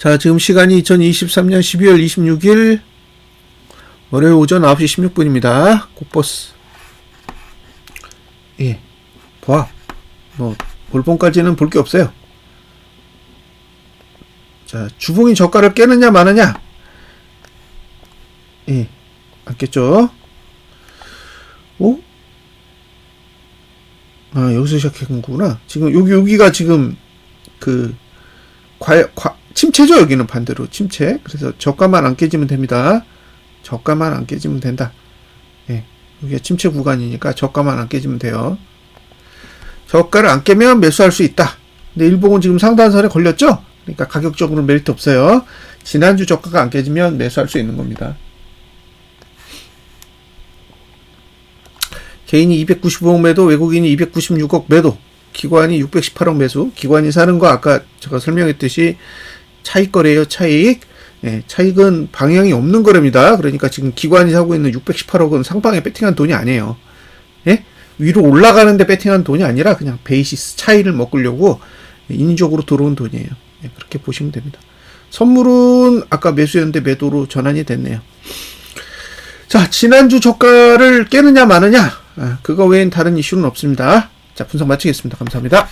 자, 지금 시간이 2023년 12월 26일 월요일 오전 9시 16분입니다. 꽃버스. 예. 봐. 뭐, 볼본까지는 볼 게 없어요. 자, 주봉이 저가를 깨느냐, 마느냐? 예. 안 깼죠? 오? 아, 여기서 시작했구나. 지금, 여기, 여기가 지금, 그, 과, 과, 침체죠, 여기는 반대로. 침체. 그래서 저가만 안 깨지면 됩니다. 저가만 안 깨지면 된다. 예. 여기가 침체 구간이니까 저가만 안 깨지면 돼요. 저가를 안 깨면 매수할 수 있다. 근데 일봉은 지금 상단선에 걸렸죠? 그러니까 가격적으로 메리트 없어요. 지난주 저가가 안 깨지면 매수할 수 있는 겁니다. 개인이 295억 매도, 외국인이 296억 매도, 기관이 618억 매수. 기관이 사는 거 아까 제가 설명했듯이 차익 거래예요, 차익. 예, 차익은 방향이 없는 거랍니다. 그러니까 지금 기관이 사고 있는 618억은 상방에 배팅한 돈이 아니에요. 예? 위로 올라가는데 배팅한 돈이 아니라 그냥 베이시스 차이를 먹으려고 인위적으로 들어온 돈이에요. 예, 그렇게 보시면 됩니다. 선물은 아까 매수였는데 매도로 전환이 됐네요. 자, 지난주 저가를 깨느냐 마느냐, 아, 그거 외엔 다른 이슈는 없습니다. 자, 분석 마치겠습니다. 감사합니다.